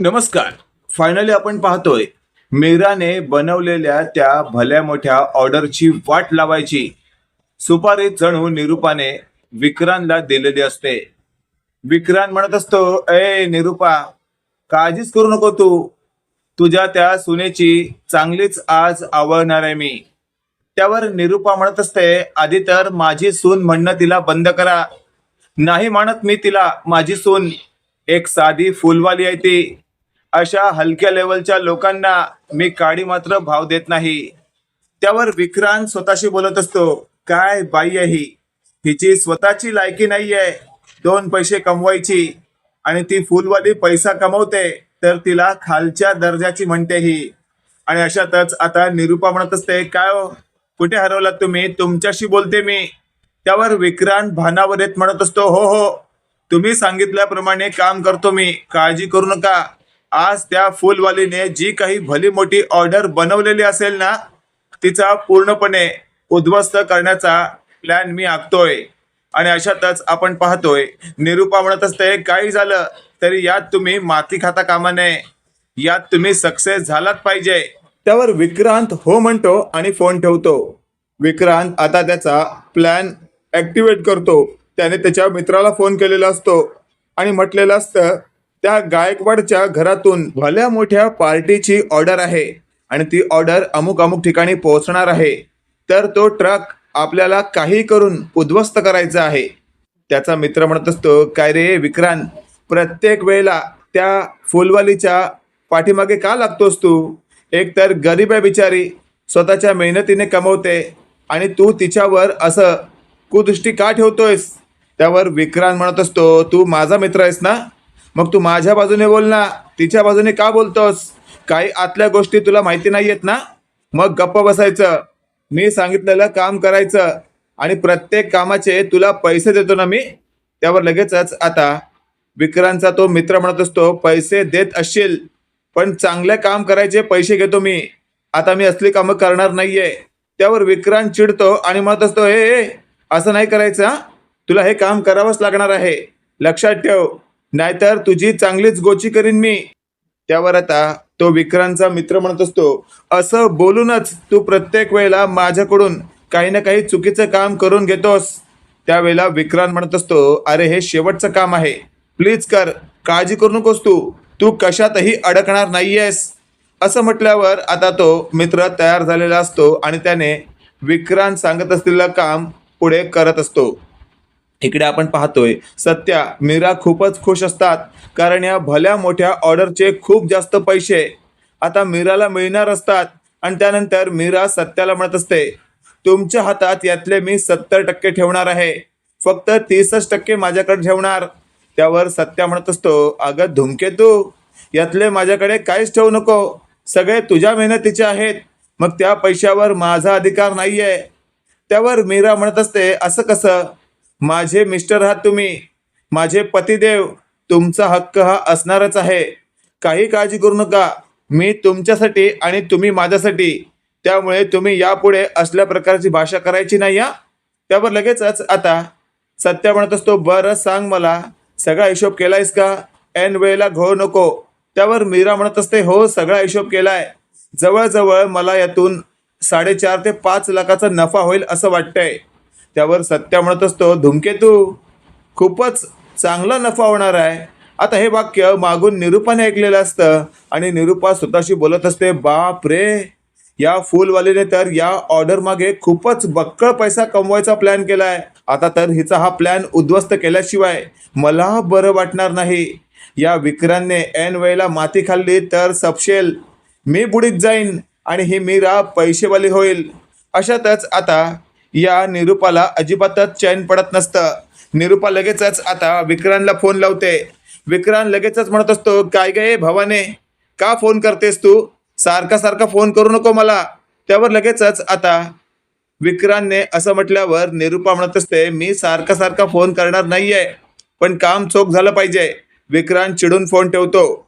नमस्कार. फायनली आपण पाहतोय मीराने बनवलेल्या त्या भल्या मोठ्या ऑर्डरची वाट लावायची. सुपारी जणू निरूपाने विक्रांतला दिलेली असते. विक्रांत म्हणत असतो ए निरूपा काळजीच करू नको तू. तुझ्या त्या सुनेची चांगलीच आज आवडणार आहे मी. त्यावर निरूपा म्हणत असते आधी तर माझी सून म्हणणं तिला बंद करा. नाही म्हणत मी तिला माझी सून. एक साधी फुलवाली आहे ती. अशा हलक्या लेवलच्या लोकांना मी काडी मात्र भाव देत नाही. त्यावर विक्रांत स्वतःशी बोलत असतो काय बाई आहे ही? हिची स्वतःची लायकी नाहीये. दोन पैसे कमवायची आणि ती फुलवाली पैसा कमवते तर तिला खालच्या दर्जाची म्हणते ही. आणि अशातच आता निरूपा म्हणत असते काय हो? कुठे हरवलात तुम्ही? तुमच्याशी बोलते मी. त्यावर विक्रांत भानावर येत म्हणत असतो हो हो. तुम्ही सांगितल्याप्रमाणे काम करतो मी. काळजी करू नका. आज त्या फुलवालीने जी काही भली मोठी ऑर्डर बनवलेली असेल ना तिचा पूर्णपणे उद्ध्वस्त करण्याचा प्लॅन मी आखतोय. आणि अशातच आपण पाहतोय निरूपा म्हणत असते काही झालं तरी यात तुम्ही माती खाता कामा नये. यात तुम्ही सक्सेस झालाच पाहिजे. त्यावर विक्रांत हो म्हणतो आणि फोन ठेवतो. विक्रांत आता त्याचा प्लॅन ॲक्टिवेट करतो. त्याने त्याच्या मित्राला फोन केलेला असतो. आणि म्हटलेलं असतं त्या गायकवाडच्या घरातून भल्या मोठ्या पार्टीची ऑर्डर आहे आणि ती ऑर्डर अमुक अमुक ठिकाणी पोहोचणार आहे. तर तो ट्रक आपल्याला काही करून उद्ध्वस्त करायचा आहे. त्याचा मित्र म्हणत असतो काय रे विक्रांत प्रत्येक वेळेला त्या फुलवालीच्या पाठीमागे का लागतोस तू? एक तर गरीब आहे बिचारी स्वतःच्या मेहनतीने कमवते आणि तू तिच्यावर असं कुदृष्टी का ठेवतोयस? त्यावर विक्रांत म्हणत असतो तू माझा मित्र आहेस ना? मग तू माझ्या बाजूने बोल ना. तिच्या बाजूने का बोलतोस? काही आतल्या गोष्टी तुला माहिती नाही आहेत ना? मग गप्प बसायचं. मी सांगितलेलं काम करायचं. आणि प्रत्येक कामाचे तुला पैसे देतो ना मी? त्यावर लगेचच आता. विक्रांतचा तो मित्र म्हणत असतो पैसे देत असशील पण चांगले काम करायचे पैसे घेतो मी. आता मी असली कामं करणार नाहीये. त्यावर विक्रांत चिडतो आणि म्हणत असतो हे हे, असं नाही करायचं तुला हे काम करावंच लागणार आहे. लक्षात ठेव. नाहीतर तुझी चांगलीच गोची करीन मी. त्यावर आता तो विक्रांतचा मित्र म्हणत असतो असं बोलूनच तू प्रत्येक वेळेला माझ्याकडून काही ना काही चुकीचं काम करून घेतोस. त्यावेळेला विक्रांत म्हणत असतो अरे हे शेवटचं काम आहे. प्लीज कर काळजी करू नकोस तू. तू कशातही अडकणार नाहीयेस. असं म्हटल्यावर आता तो मित्र तयार झालेला असतो आणि त्याने विक्रांत सांगत असलेलं काम पुढे करत असतो. इकडे आपण पाहतोय सत्या मीरा खूपच खुश असतात कारण या भल्या मोठ्या ऑर्डरचे खूप जास्त पैसे. आता मीराला मिळणार असतात आणि त्यानंतर मीरा सत्याला म्हणत असते तुमच्या हातात यातले मी सत्तर टक्के ठेवणार आहे. फक्त तीसच टक्के माझ्याकडे ठेवणार. त्यावर सत्या म्हणत असतो अगं धुमके तू यातले माझ्याकडे काहीच ठेवू नको. सगळे तुझ्या मेहनतीचे आहेत. मग त्या पैशावर माझा अधिकार नाहीये. त्यावर मीरा म्हणत असते असं कसं? माझे मिस्टर आहात तुम्ही. माझे पतिदेव तुमचा हक्क हा असणारच आहे. काही काळजी करू नका. मी तुमच्यासाठी आणि तुम्ही माझ्यासाठी. त्यामुळे तुम्ही यापुढे असल्या प्रकारची भाषा करायची नाही या त्यावर लगेचच आता सत्या म्हणत असतो बरं सांग मला. सगळा हिशोब केलायस का? ऐन वेळेला घोळ नको. त्यावर मीरा म्हणत असते हो सगळा हिशोब केलाय. जवळजवळ मला यातून साडेचार ते पाच लाखाचा नफा होईल असं वाटतंय. त्यावर सत्या म्हणत असतो धुमकेतू खूपच चांगला नफा होणार आहे. आता हे वाक्य मागून निरूपाने ऐकलेलं असतं आणि निरूपा स्वतःशी बोलत असते बाप रे या फुलवालीने तर या ऑर्डर मागे खूपच बक्कळ पैसा कमवायचा प्लॅन केलाय. आता तर हिचा हा प्लॅन उद्ध्वस्त केल्याशिवाय मला बरं वाटणार नाही. या विक्रांतने ऐन वेळेला माती खाल्ली तर सपशेल. मी बुडीत जाईन आणि ही मीरा पैसेवाली होईल. अशातच आता या निरूपाला अजिबातच चैन पडत नसतं. निरूपा लगेचच आता विक्रांतला फोन लावते. विक्रांत लगेचच म्हणत असतो काय गे भवाने? का फोन करतेस तू? सारखा सारखा फोन करू नको मला. त्यावर लगेचच आता विक्रांतने असं म्हटल्यावर निरूपा म्हणत असते मी सारखा सारखा फोन करणार नाहीये पण काम चोख झालं पाहिजे. विक्रांत चिडून फोन ठेवतो.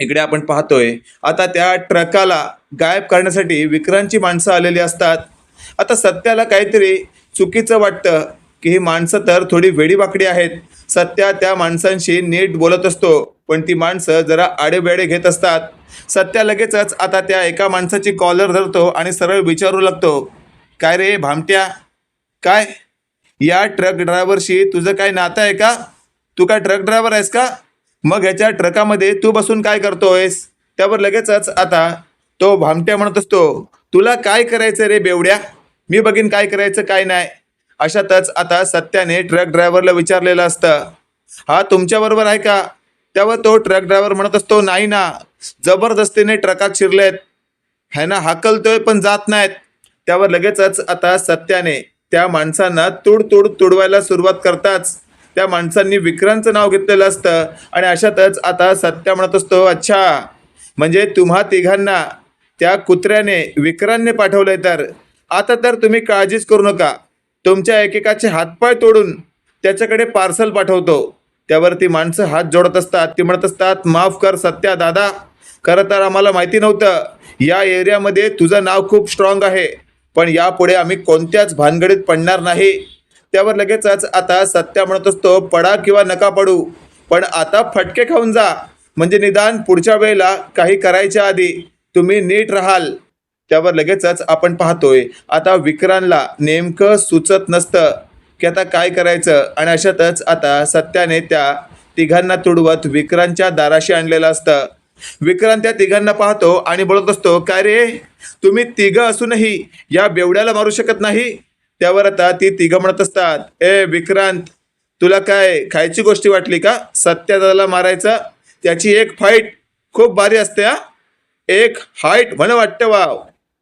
इकडे आपण पाहतोय आता त्या ट्रकाला गायब करण्यासाठी विक्रांतची माणसं आलेली असतात. आता सत्याला काहीतरी चुकीचं वाटतं की ही माणसं तर थोडी वेडीवाकडी आहेत. सत्या त्या माणसांशी नीट बोलत असतो पण ती माणसं जरा आडेबेडे घेत असतात. सत्या लगेचच आता त्या एका माणसाची कॉलर धरतो आणि सरळ विचारू लागतो काय रे भामट्या? काय? या ट्रक ड्रायव्हरशी तुझं काय नातं आहे का? तू काय ट्रक ड्रायव्हर आहेस का? मग ह्याच्या ट्रकामध्ये तू बसून काय करतोयस? त्यावर लगेचच आता तो भामट्या म्हणत असतो तुला काय करायचं रे बेवड्या? मी बघीन काय करायचं काय नाही. अशातच आता सत्याने ट्रक ड्रायव्हरला विचारलेलं असतं. हा तुमच्याबरोबर आहे का? त्यावर तो ट्रक ड्रायव्हर म्हणत असतो नाही ना जबरदस्तीने ट्रकात शिरलेत. है ना हाकलतोय पण जात नाहीत. त्यावर लगेचच आता सत्याने त्या माणसांना तुड तुड तुडवायला सुरुवात करताच त्या माणसांनी विक्रांतचं नाव घेतलेलं असतं. आणि अशातच आता सत्या म्हणत असतो अच्छा म्हणजे तुम्हा तिघांना त्या कुत्र्याने विक्रांतने पाठवलंय तर. आता तर तुम्ही काळजीच करू नका. तुमच्या एकेकाचे हातपाय तोडून त्याच्याकडे पार्सल पाठवतो. त्यावर ती माणसं हात जोडत असतात. ती म्हणत असतात माफ कर सत्या दादा. खरं तर आम्हाला माहिती नव्हतं. या एरियामध्ये तुझं नाव खूप स्ट्रॉंग आहे. पण यापुढे आम्ही कोणत्याच भानगडीत पडणार नाही. त्यावर लगेचच आता सत्या म्हणत असतो पडा किंवा नका पडू. पण आता फटके खाऊन जा. म्हणजे निदान पुढच्या वेळेला काही करायच्या आधी तुम्ही नीट राहाल. त्यावर लगेचच आपण पाहतोय. आता विक्रांतला नेमकं सुचत नसतं की आता काय करायचं आणि अशातच आता सत्याने त्या तिघांना तुडवत विक्रांतच्या दाराशी आणलेलं असतं. विक्रांत त्या तिघांना पाहतो आणि बोलत असतो काय रे? तुम्ही तिघं असूनही या बेवड्याला मारू शकत नाही? त्यावर आता ती तिघं म्हणत असतात ए विक्रांत तुला काय खायची गोष्टी वाटली का? सत्यादाला मारायचं? त्याची एक फाईट खूप भारी असते हा? एक हाईट म्हण वाटतं वाव.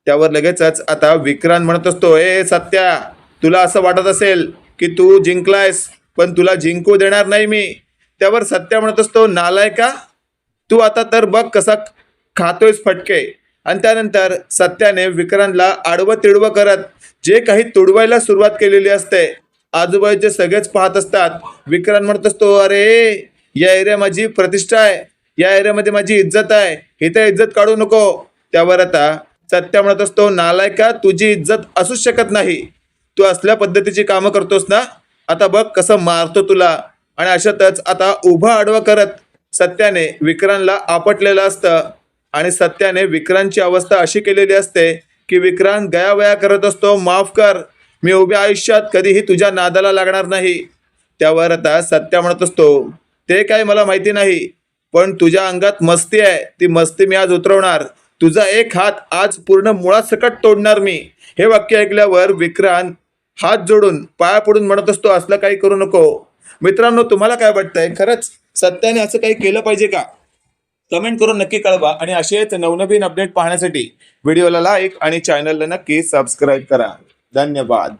त्यावर लगेचच आता विक्रांत म्हणत असतो ए सत्या तुला असं वाटत असेल की तू जिंकलायस पण तुला जिंकू देणार नाही मी. त्यावर सत्या म्हणत असतो नालाय का? तू आता तर बघ कसा खातोयस फटके. आणि त्यानंतर सत्याने विक्रांतला आडवं तिडवं करत जे काही तुडवायला सुरुवात केलेली असते आजूबाजूचे सगळेच पाहत असतात. विक्रांत म्हणत असतो अरे या एरिया माझी प्रतिष्ठा आहे या एरियामध्ये माझी इज्जत आहे इथे इज्जत काढू नको. त्यावर आता सत्या म्हणत असतो नालायका तुझी इज्जत असूच शकत नाही. तू असल्या पद्धतीची कामं करतोस ना? आता बघ कसं मारतो तुला. आणि अशातच आता उभा आडवा करत सत्याने विक्रांतला आपटलेलं असतं. आणि सत्याने विक्रांतची अवस्था अशी केलेली असते की विक्रांत गयावया करत असतो माफ कर. मी उभ्या आयुष्यात कधीही तुझ्या नादाला लागणार नाही. त्यावर आता सत्या म्हणत असतो ते काय मला माहिती नाही पण तुझ्या अंगात मस्ती आहे. ती मस्ती मी आज उतरवणार. तुझा एक हात आज पूर्ण मुळासकट तोडणार मी. हे वाक्य ऐकल्यावर विक्रांत हात जोडून पाया पडून म्हणत असतो असलं काही करू नको. मित्रांनो तुम्हाला काय वाटतंय? खरंच सत्याने असं काही केलं पाहिजे का? कमेंट करून नक्की कळवा आणि असेच नवनवीन अपडेट पाहण्यासाठी व्हिडिओला लाईक आणि चॅनलला नक्की सबस्क्राईब करा. धन्यवाद.